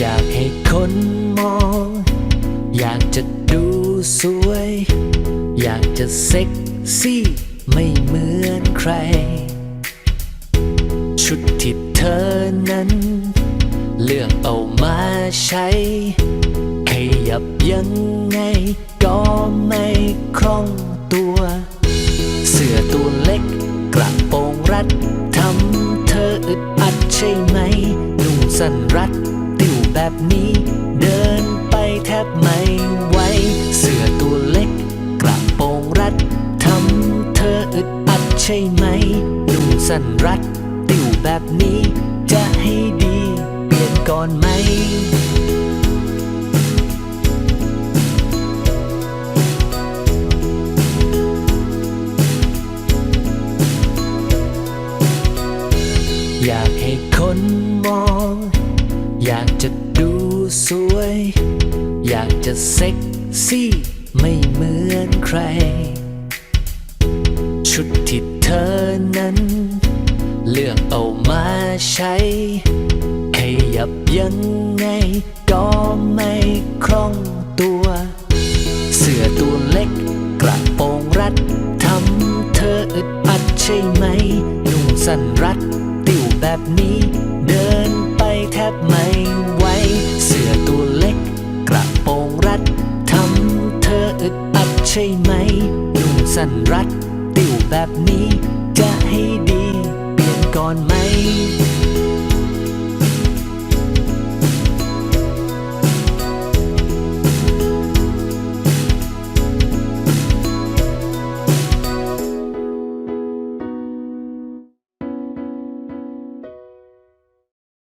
อยากให้คนมอง อยากจะดูสวย อยากจะเซ็กซี่ไม่เหมือนใคร ชุดที่เธอนั้น เลือกเอามาใช้ ขยับยังไงก็ไม่คล่องตัว เสื้อตัวเล็กกระโปรงรัดทำเธออึดอัดใช่ไหม นุ่งสั้นรัด แบบนี้ เดินไปแทบไม่ไหวเสื้อตัวเล็ก กระโปรงรัดทำเธออึดอัดใช่ไหมนุ่งสั้นรัด ติวแบบนี้ จะให้ดี เปลี่ยนก่อนไหมอยากให้คนมอง อยากจะ สวย อยากจะเซ็กซี่ไม่เหมือนใคร ชุดที่เธอนั้น เลือกเอามาใช้ ขยับยังไงก็ไม่คล่องตัว เสื้อตัวเล็กกระโปรงรัดทำเธออึดอัดใช่ไหม นุ่งสั้นรัด ติวแบบนี้เดิน ช่ไหม นุ่งสั้นรัด ติวแบบนี้ จะให้ดี เปลี่ยนก่อนไหม